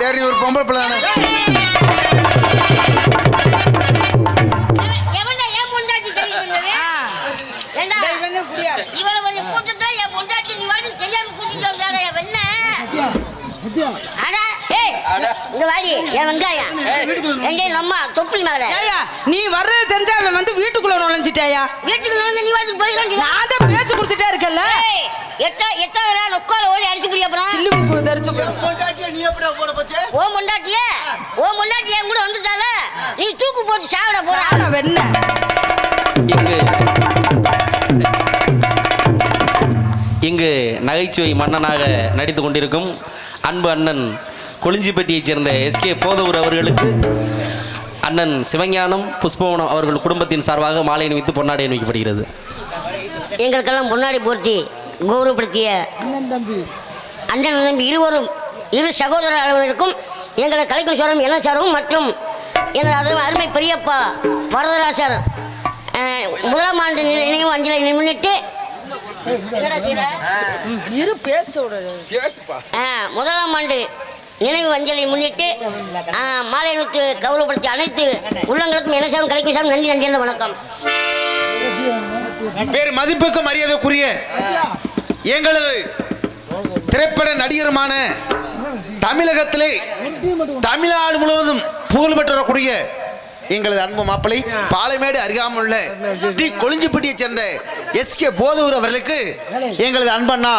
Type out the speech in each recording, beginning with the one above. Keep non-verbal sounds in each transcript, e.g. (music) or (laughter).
சரி நீ ஒரு பொம்பளை பிள்ளை தானே எவன்டா என் பொண்டாட்டி தெரியும் சொன்னது? ஏண்டா? டேய், கொஞ்சம் குடியாரு. இவ்வளவு பெரிய கூட்டத்துல என் பொண்டாட்டி நீ வாடி தெரியாம கூட்டிட்டு வந்தாடா, என் வெண்ணை. அடா, ஏய், வாடி, என் வெங்காயம். அம்மா, தொப்புள் மகளே. ஏய்யா நீ வர்றது தெரிஞ்சா அவன் வந்து வீட்டுக்குள்ள நுழைஞ்சிட்டாயா வீட்டுக்கு நுழைஞ்சு நீ வாட்டுக்கு போயிடலாம். நான் தான் பேச்சு கொடுத்துட்டே இருக்கேன்ல ஏய், எட்டா- எட்டாவது நாள் உட்கார ஓடி அடிச்சு அப்புறம். சில்லு முக்கு தெரிச்சு நீ எப்படி போட போச்சு உன் பொண்டாட்டியே, உன் பொண்டாட்டி என் கூட வந்துட்டால, நீ தூக்கு போட்டு சாவட போடா. சாண வெண்ண இங்கு இங்கு நகைச்சுவை மன்னனாக நடித்து கொண்டிருக்கும் அன்பு அண்ணன் கொளிஞ்சிப்பட்டியைச் சேர்ந்த எஸ்கே போதவூர் அவர்களுக்கு அண்ணன் சிவஞானம் புஷ்பவனம் அவர்கள் குடும்பத்தின் சார்பாக மாலை அணிவித்து பொன்னாடை அணிவிக்கப்படுகிறது. எங்களுக்கெல்லாம் முன்னாடி போர்த்தி கௌரவப்படுத்திய அண்ணன் தம்பி இருவரும் இரு சகோதர அளவிற்கும் எங்களை கலைக்கும் சோரம் என்ன சாரும் மற்றும் எனது அது அருமை பெரியப்பா வரதராசர் முதலாம் ஆண்டு நினை- நினைவு அஞ்சலை முன்னிட்டு முதலாம் ஆண்டு நினைவு அஞ்சலை முன்னிட்டு அஹ், மாலை நூற்று கௌரவப்படுத்திய அனைத்து உள்ளங்களுக்கும் என்ன கலைக்கும் சாரும் நன்றி நன்றி வணக்கம். பேர் மதிப்புக்கு மரியாதைக்குரிய எங்களது திரைப்பட நடிகருமான தமிழகத்திலே தமிழ்நாடு முழுவதும் புகழ் பெற்றக்கூடிய எங்களது அன்பு மாப்பிளை பாலமேடு அருகாமல் உள்ள டி கொளிஞ்சிப்பட்டியைச் சேர்ந்த எஸ்கே போதூர் அவர்களுக்கு எங்களது அன்பண்ணா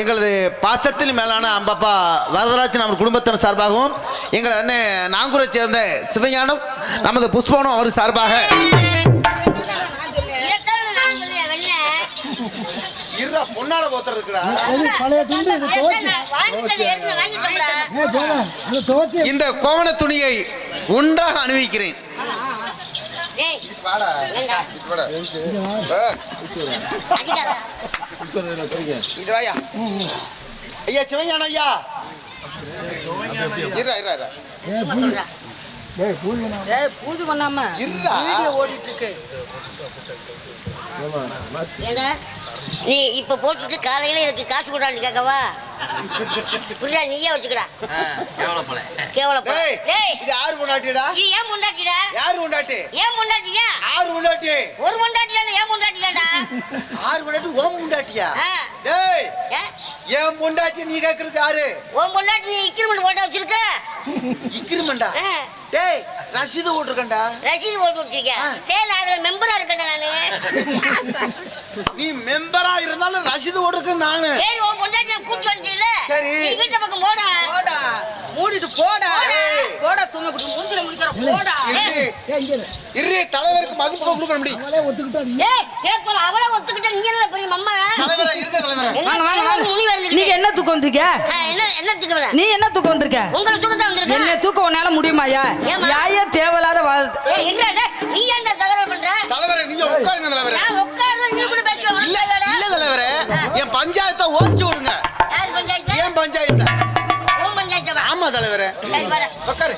எங்களது பாசத்தில் மேலான அம்பப்பா வரதராஜன் அவர் குடும்பத்தினர் சார்பாகவும் எங்களது அண்ணன் நாங்கூரை சேர்ந்த சிவஞானம் நமது புஷ்பவனம் அவர் சார்பாக. போத்தர் இந்த கோவண துணியை உண்டாக வாயா. ஐயா சிவஞான ஐயா. இருடா இருடா. டேய் பூஜை. ஏய் பூஜை பண்ணாம. இருடா. வீடியோ ஓடிட்டு இருக்கு? நீ இப்ப போட்டுட்டு காலையில எனக்கு காசு கொடான்னு கேட்கவா புரியா நீயே வச்சுக்கடா. கேவலப்பா டேய் டேய் இது யாரு முன்னாட்டிடா இது ஏன் முண்டாட்டிடா யாரு முன்னாட்டி ஏன் முண்டாட்டியா ஆறு முன்னாட்டி ஒரு முண்டாட்டியா ஏன் முண்டாட்டியாடா ஆறு முன்னாட்டி ஓம் முண்டாட்டியா. டேய் ஏ? ஏன் முண்டாட்டி நீ கேக்குறது யாரு? உன் முண்டாட்டி நீ இக்கிரிமெண்ட் போட்டு வச்சிருக்க. இக்கிரிமண்டா. டேய் ரசீது போட்டிருக்கேன்டா. ரசீது போட்டு வச்சிருக்கேன். டேய் நான் அதுல மெம்பரா இருக்கேன்டா நானு. நீ மெம்பரா இருந்தாலும் ரசீது போட்டிருக்கேன் நானு. சரி உன் பொண்டாட்டியை கூட்டு வந்துட்டீல சரி. நீ வீட்டு பக்கம் போடா. போடா. மூடிட்டு போடா. போடா. துணி குடி மூஞ்சில முடிக்கிற போடா. இரு. தலைவருக்கு மதிப்பு கொடுக்க முடியும் அவளே ஒத்துக்கிட்டா நீ. ஏய் கேப்பல அவளை ஒத்துக்கிட்ட நீ என்ன பெரிய மம்மா? தலைவரா இருக்க தலைவரா. நீங்க என்ன தூக்கம் வந்திருக்க என்ன என்ன திக்கவல நீ என்ன தூக்கம் வந்திருக்க? உங்களை தூக்கத்தான் என்ன வந்திருக்க தூக்கம் உன்னால முடியுமாயா பஞ்சாயத்தை ஓச்சு விடுங்க. ஏன் பஞ்சாயத்தை? ஆமா தலைவரே. வர உட்காரு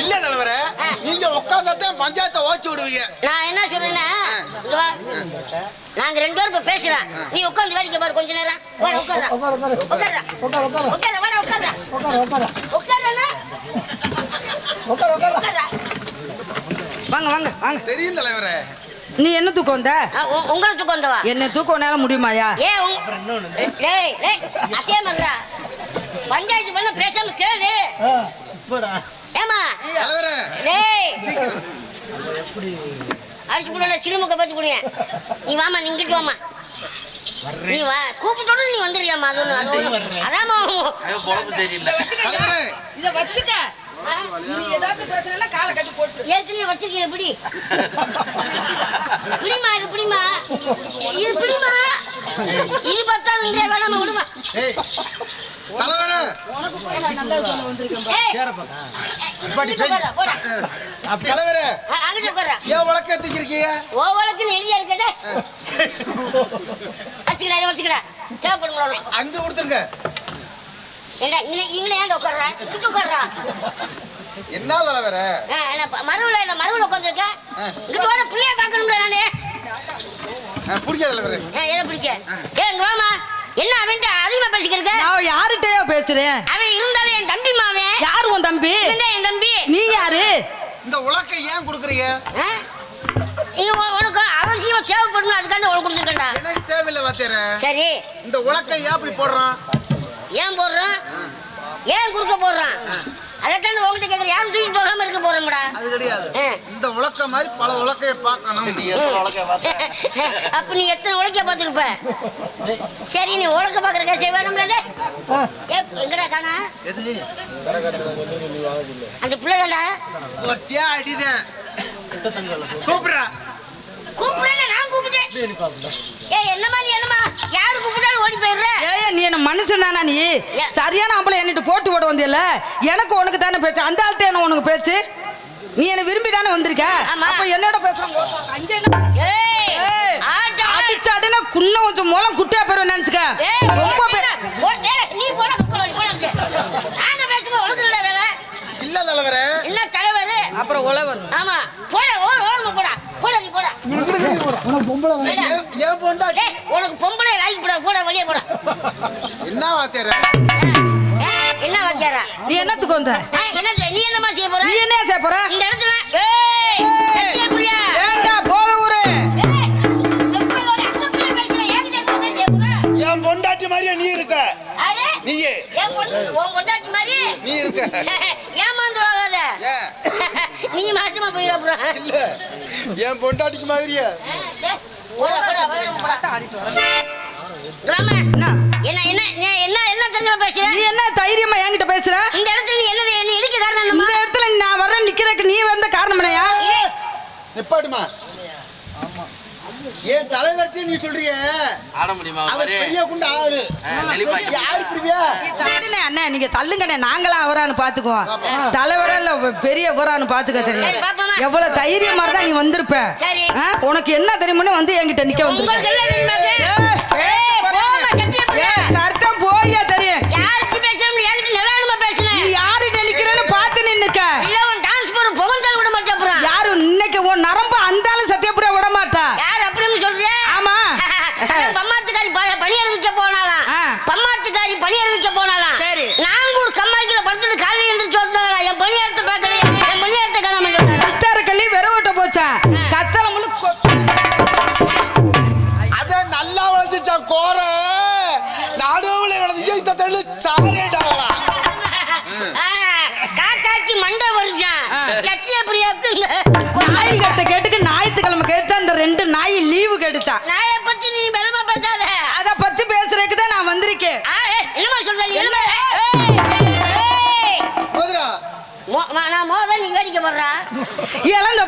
இல்ல தலைவரே. நீங்க உட்கார்ந்தாதான் பஞ்சாயத்தை ஓச்சு விடுவீங்க. நான் என்ன சொல்றேன்னா. நாங்க ரெண்டு பேரும் இப்ப பேசுறோம். நீ உட்கார்ந்து வேடிக்கை பாரு கொஞ்ச நேரம். வா உட்கார்றா உட்காரு உட்காரு உட்காரு உட்காரு உட்காரு உட்காரு உட்காரு உட்காரு உட்கார்றா வாங்க வாங்க. வாங்க. தெரியும் தலைவரே. நீ என்ன தூக்கம் வந்த? உங்களை தூக்கம் வந்தவா? என்ன தூக்கம் உன்னால முடியுமாயா டேய் டேய் அசேமன்றா பஞ்சாயத்து பண்ண பேசாம கேளு. ஏமா அடிச்சு போடல சிறுமுக பேச்சு போடுங்க நீ வாமா நீ இங்கிட்டு வாமா நீ வா கூப்பிட்டோட நீ வந்துருக்கியாமா அது ஒண்ணு அதாம்மா இத வச்சுக்க நீ ஏதாவது பேசுறேன்னா காலை கட்டி போட்டு ஏற்கனவே வச்சிருக்கீங்க பிடி. (laughs) பிடிமா இது பிடிமா இது பிடிமா இது பத்தாதுங்க வேணாமா விடுமா? தலைவரே. தலைவரே. ஏன் உலக்க எத்திக்கிறீங்க ஓ வழக்குன்னு எழுதியா இருக்கடே வச்சுக்கடா இதை வச்சுக்கடா தேவைப்படும் உனக்கு. அங்க கொடுத்துருங்க. என்ன தலைவரே? ஆ, என்ன ப- மரவுல என்ன மரவுல உட்காந்துருக்க இங்கிட்டு வாட பிள்ளைய ஆ, பிடிக்காத தலைவரே. ஏன் எதை பிடிக்க ஏ இங்க வாமா என்ன அவன்ட்டு அதிகமா பேசி பேசுறேன். அவன் இருந்தாலும் என் தம்பி மாவன் யார் உன் தம்பி? என் தம்பி. நீ யாரு? இந்த உலக்கை ஏன் கொடுக்குறீங்க? உனக்கு அவசியமா தேவைப்படணும் அதுக்காண்டி உனக்கு கொடுத்துருக்கேன்டா. எனக்கு தேவையில்லை வாத்தியார. சரி. இந்த உலக்கை ஏன் அப்படி போடுறான்? ஏன் போடுறான்? ஏன் குறுக்க போடுறான்? அதைத்தாண்டி உங்ககிட்ட கேட்குற யாரும் தூக்கிட்டு போகாம இருக்க போறோம்டா. அது கிடையாது. ஆ. இந்த உலக்க மாதிரி பல உலக்கையை பார்க்கணும். அப்ப நீ எத்தனை பார்த்துருப்ப? சரி நீ உழைக்க பார்க்குற கேச வேணும்ல எங்கடா காணா? எது அந்த பிள்ளைடா ஒத்தியா அடிதான் கூப்பிடுறா. கூப்பிடுறேன் நான் கூப்பிட்டேன். ஏய் என்னம்மா நீ என்னம்மா யாரு கூப்பிட்டாலும் ஓடி போயிடுற ஏய் நீ என்ன மனுஷன் தானா நீ? சரியான ஆம்பளை என்னட்டு போட்டு ஓட வந்தியல்ல? எனக்கு உனக்கு தானே பேச்சு. அந்த ஆள்கிட்ட என்ன உனக்கு பேச்சு? நீ என்ன விரும்பி தானே வந்திருக்க. அப்ப என்னோட என்ன? ஆட்டா. அடிச்சாடுனா குன்ன கொஞ்சம் மூலம் குட்டியா போயிரும் நினைச்சுக்க. ரொம்ப பே- ஓ, ஏய், நீ போட போட போட நாங்க பேசும்போது உனக்கு இல்லை வேலை இல்ல தலைவரே? என்ன தலைவர்? அப்புறம் உழவர். ஆமா. போட ஓட ஓடமா போடா. போட நீ போடா. உனக்கு பொம்பளை. ஏன் போண்டா டேய் உனக்கு பொம்பளை லாய்க்கு போடா போடா வெளியே போடா. என்ன வாத்தியார? என்ன வச்சாரா நீ என்னத்துக்கு வந்த? என்ன நீ என்னம்மா செய்ய போற? நீ என்ன செய்ய போற? இந்த இடத்துல ஏய் சத்தியா புரியா? ஏண்டா போக ஊரு? என் பொண்டாட்டி மாதிரியா நீ இருக்க. அரே நீயே. என் பொண்ணு உன் பொண்டாட்டி மாதிரி? நீ இருக்க. ஏன் நீ மாசமா போயிட அப்புறம் இல்ல என் பொண்டாட்டிக்கு மாதிரியா? என்ன? என்ன என்ன என்ன- என்ன என்ன தெரிஞ்சமா பேசுற? நீ என்ன தைரியமா என்கிட்ட பேசுற? இந்த இடத்துல நீ என்ன என்ன இடிக்க காரணம் இந்த இடத்துல நான் வர்றேன் நிக்கிறதுக்கு நீ வந்த காரணம் என்னையா நிப்பாட்டுமா? ஏன் தலைவர்த்தி நீ சொல்றிய? ஆட முடியுமா அவர் பெரிய குண்டு ஆளு. யாரு பிடிவியா அண்ணே நீங்க தள்ளுங்கண்ணே. நாங்களா அவரான்னு பாத்துக்குவோம். தலைவரா இல்ல பெரிய அவரான்னு பாத்துக்க தெரியும். எவ்வளவு தைரியமா இருந்தா நீ வந்திருப்ப? உனக்கு என்ன தெரியுமோ வந்து என்கிட்ட நிக்க உங்களுக்கு Fui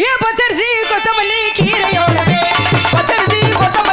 ஏ பச்சரிசி கொத்தமல்லி கீரையோடவே. பச்சரிசி கொத்தமல்லி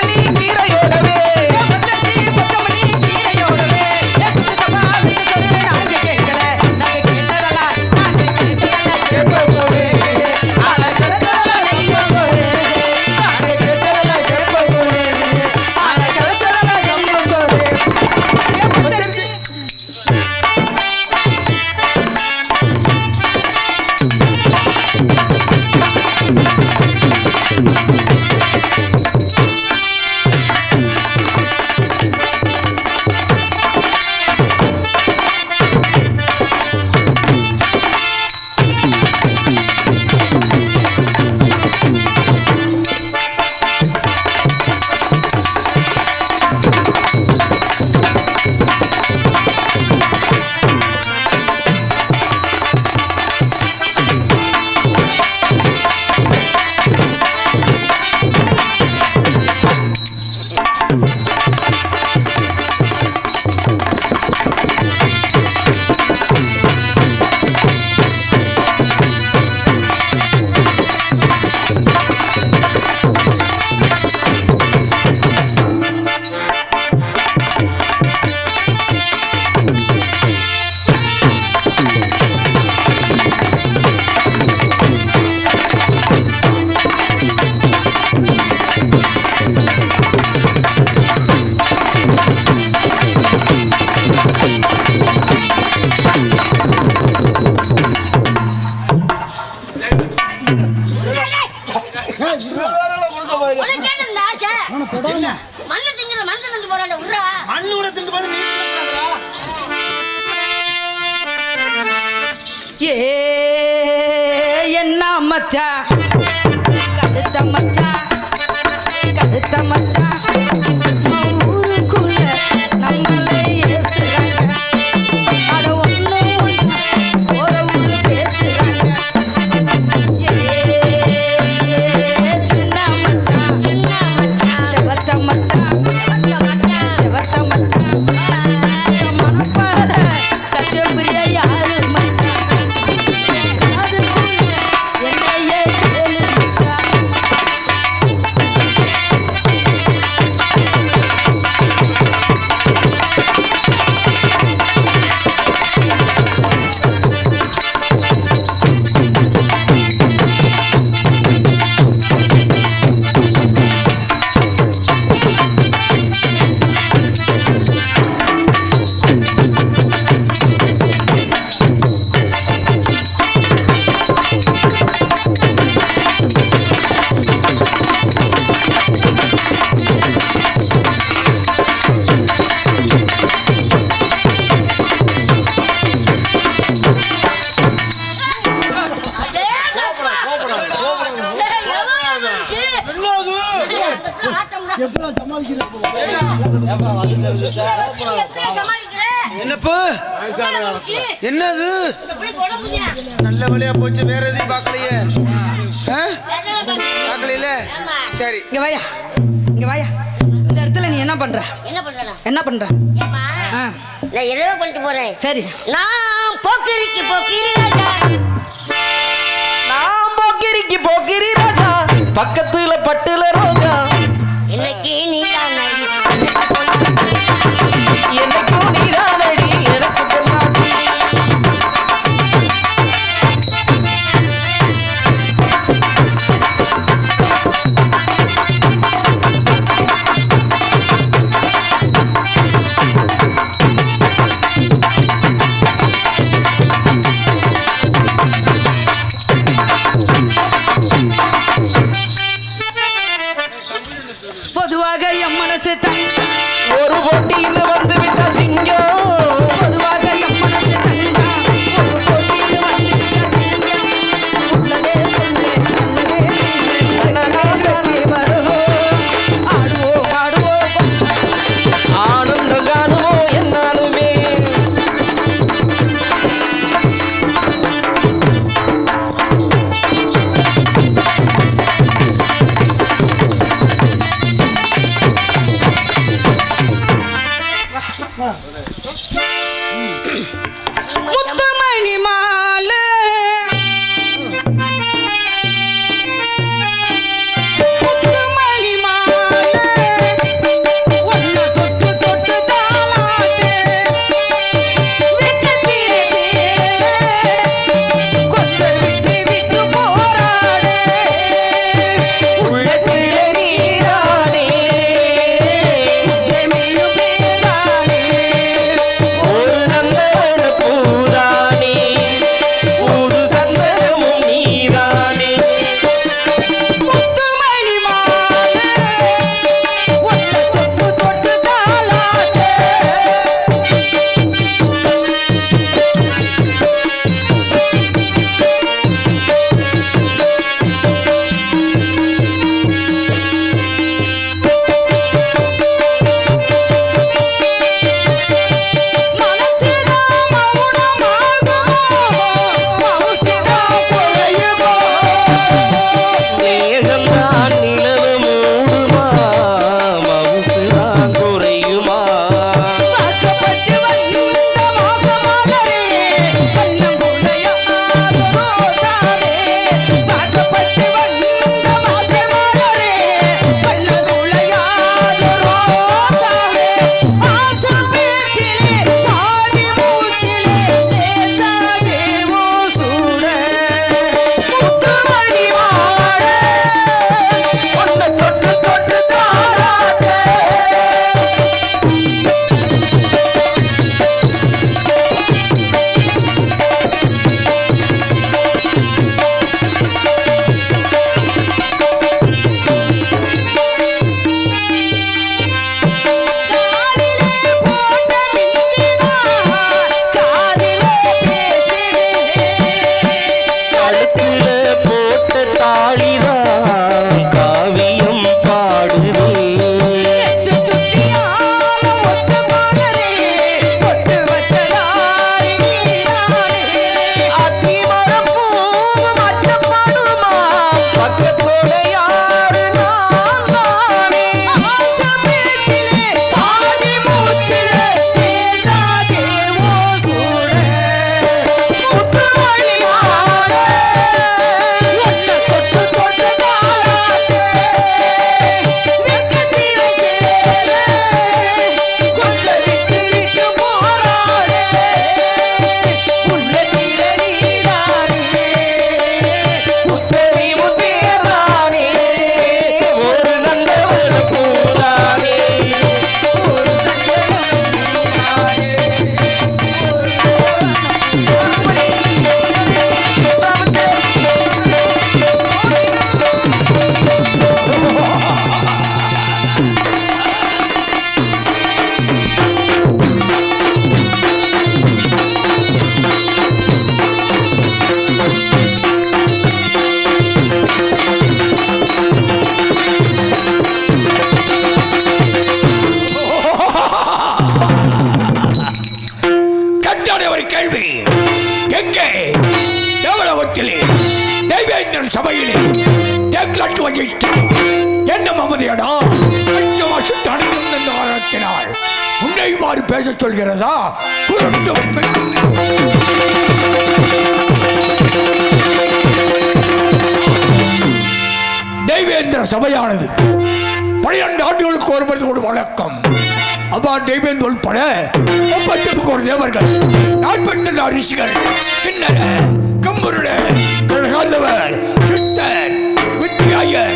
என்னப்பா? என்னது? நல்ல வழியா போச்சு வேற எதையும் பார்க்கலையே. பார்க்கலையில? சரி. இங்க வாயா. இங்க வாயா. இந்த இடத்துல நீ என்ன பண்ற? என்ன பண்ற என்ன பண்ற? நான் எதோ பண்ணிட்டு போறேன். சரி. நான் போக்கிரிக்கு போக்கிரி ராஜா. நான் போக்கிரிக்கு போக்கிரி ராஜா. பக்கத்துல பட்டுல ரோஜா. இன்னைக்கு நீ Мутаманима. பேச சொல்கிறதா? தெய்வேந்திர சபையானது பனிரெண்டு ஆண்டுகளுக்கு ஒருவர் ஒரு வழக்கம். அப்பா தெய்வேந்து உள்பட முப்பத்தி ஒரு தேவர்கள் நாற்பத்தி ரெண்டு ரிஷிகள் கிண்ணர கம்பருட கழகாந்தவர் சித்தர் வித்யாயர்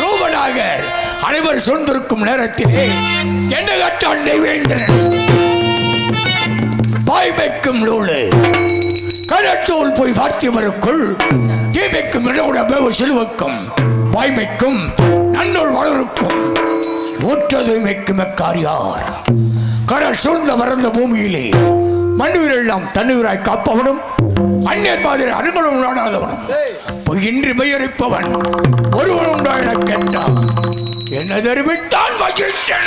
ரூபநாகர் அனைவர் சொந்திருக்கும் நேரத்திலே என்ன கட்டான் தெய்வேந்திரன் பாய்மைக்கும் நூலு. கடற்றோல் போய் பார்த்தியவருக்குள் தீமைக்கும் இடவுடவே சிலுவுக்கும். வாய்மைக்கும் நன்னூல் வளருக்கும். ஊற்றதுமைக்கும் மெக்காரியார் கடல் சூழ்ந்த வறந்த பூமியிலே மண்ணுயிரெல்லாம் தன்னுயிராய் காப்பவனும் அந்நியர் மாதிரி அருங்களும் நாடாதவனும். பொய்யின்றி பெயரிப்பவன் ஒருவன் உண்டாயின கேட்டான் என்ன தெரிவித்தான் மகிழ்ச்சன்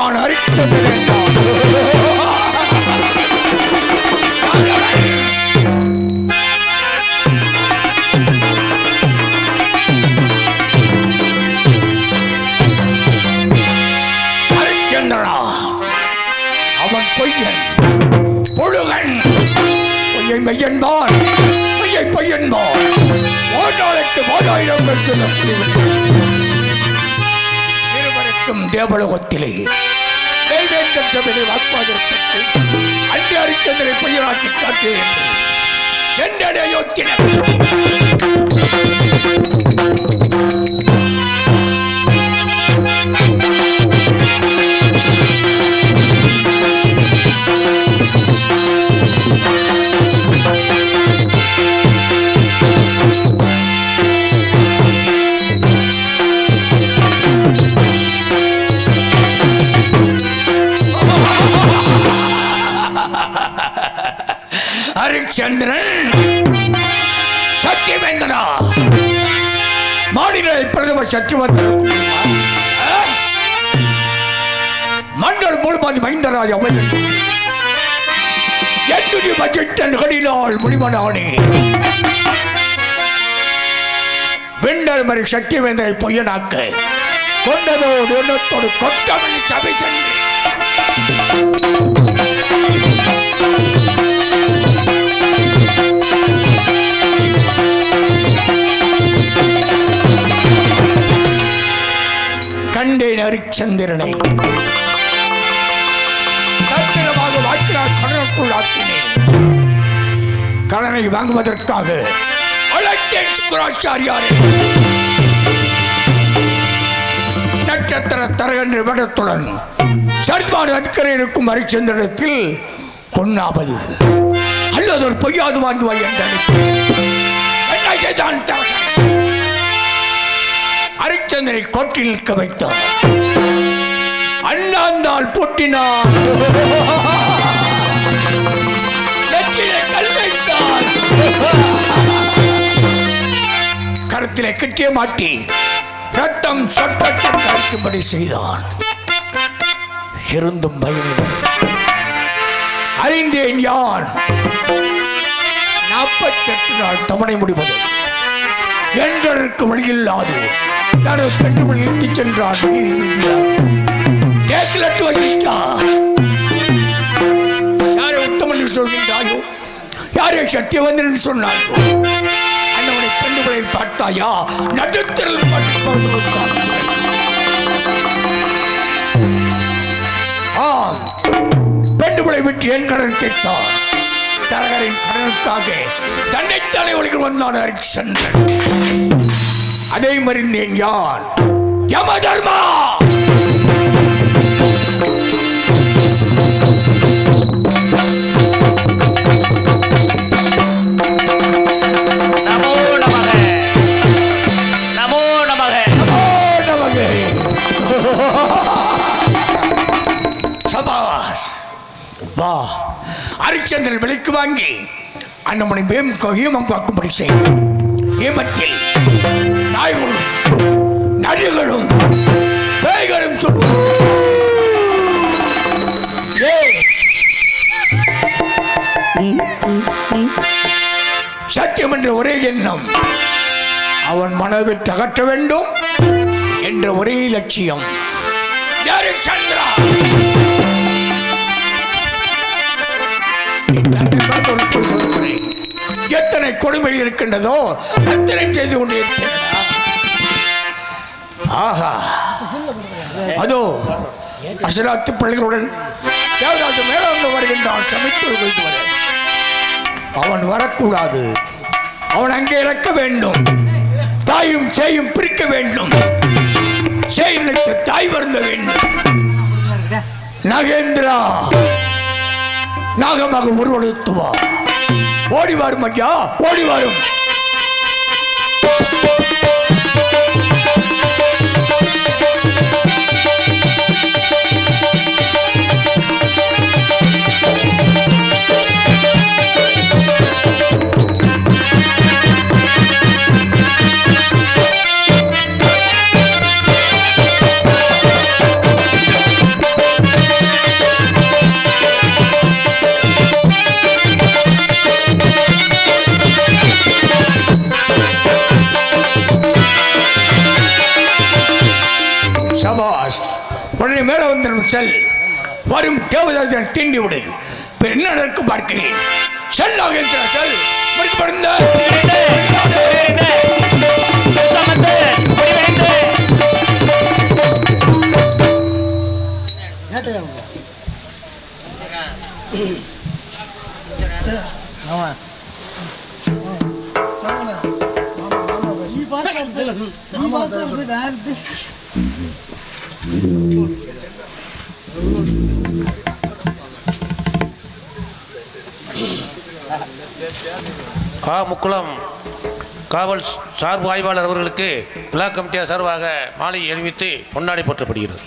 தான் எக்கான அறிக்கை வேண்டாம் அவன் பொய்யன் பொழுகன். பொய்யை மெய்யன்பான் பொய்யை பொய்யன்பான். ஓட்டாளுக்கு வாதாயிரங்கள் சொல்ல தேவலோகத்திலே. நைவேந்தம் சபையை வாக்குவாதப்பட்டு அண்டை அரிச்சந்திரை பொய்யனாக்கி காட்டேன் என்று சென்றடையோத்தினர். சந்திரன் சத்தியவேந்தனா மாநில பிரதமர் சத்தியவந்தன் மண்டல் மூலமாதி மைந்தராஜ் அமைந்தன் என்னுடைய நிகழினால் முடிவனானே விண்டல் மறு சத்தியவேந்தரை பொய்யனாக்க கொண்டதோடு எண்ணத்தோடு கொட்டமணி சபை சென்று. கண்டேன் அரிச்சந்திரனை தத்திரமாக வாக்கினால் கடனுக்குள் ஆக்கினேன். கடனை வாங்குவதற்காக அழைத்தேன் சுக்கராச்சாரியாரே. நட்சத்திர தரகன்ற விடத்துடன் சரிமான அக்கறை இருக்கும் அரிச்சந்திரத்தில் பொன்னாவது. அல்லது ஒரு பொய்யாது வாங்குவாய் என்று அனுப்பி என்ன செய்தான் தரகன் ஹரிச்சந்திரை நிற்க வைத்தார். அண்ணாந்தால் பொட்டினான் நெற்றியிலே கல் கருத்திலே கிட்டிய மாட்டி ரத்தம் சொட்டத்தில் கரைக்கும்படி செய்தான். இருந்தும் பயனில்லை. அறிந்தேன் யான் நாற்பத்தெட்டு நாள் தவணை முடிவது. என்றதற்கு வழியில்லாது. தனது பெண்ணுக்குள் இட்டுச் சென்றான். தேக்கிலட்டு வகித்தார் யாரை உத்தமன் என்று சொல்கின்றாயோ? யாரை சத்தியவந்தன் என்று சொன்னாயோ? அண்ணவனை பெண்ணுகளை பார்த்தாயா? நடுத்தரில் ஆம். பெண்ணுகளை விட்டு என் கடன் கேட்டார் தரகரின் கடனுக்காக தன்னைத்தானே ஒளிகள் வந்தான் ஹரிச்சந்திரன் அதை மறிந்தேன் யான்? யம தர்மா வா. அரிச்சந்திரன் விலைக்கு வாங்கி அண்ணமனை மேம் கையும் அங்கு அக்கும்படி செய்யும். ஈமத்தில் நாய்களும் நரிகளும் பேய்களும் சத்தியம் என்ற ஒரே எண்ணம் அவன் மனதை தகற்ற வேண்டும் என்ற ஒரே லட்சியம். சந்திரா? எத்தனை கொடுமை இருக்கின்றதோ அத்தனை செய்து கொண்டே ஆஹா. அதோ அசராத்து பிள்ளைகளுடன் தேவராஜ மேலாந்து வருகின்றான். சமைத்து வைத்து வர அவன் வரக்கூடாது. அவன் அங்கே இறக்க வேண்டும். தாயும் சேயும் பிரிக்க வேண்டும். செயலுக்கு தாய் வருந்த வேண்டும். நகேந்திரா நாகமாக உருவெடுத்துவா ஓடி வரும் ஐயா ஓடி வரும் செல். வரும் தேவதன் தீண்டி விடு. என்ன நடக்க பார்க்கிறேன். செல் நாகேந்திரா செல். மறுக்கப்படுந்த முக்குளம் காவல் சார்பு ஆய்வாளர் அவர்களுக்கு விழா கமிட்டியார் சார்பாக மாலை அணிவித்து பொன்னாடை போற்றப்படுகிறது.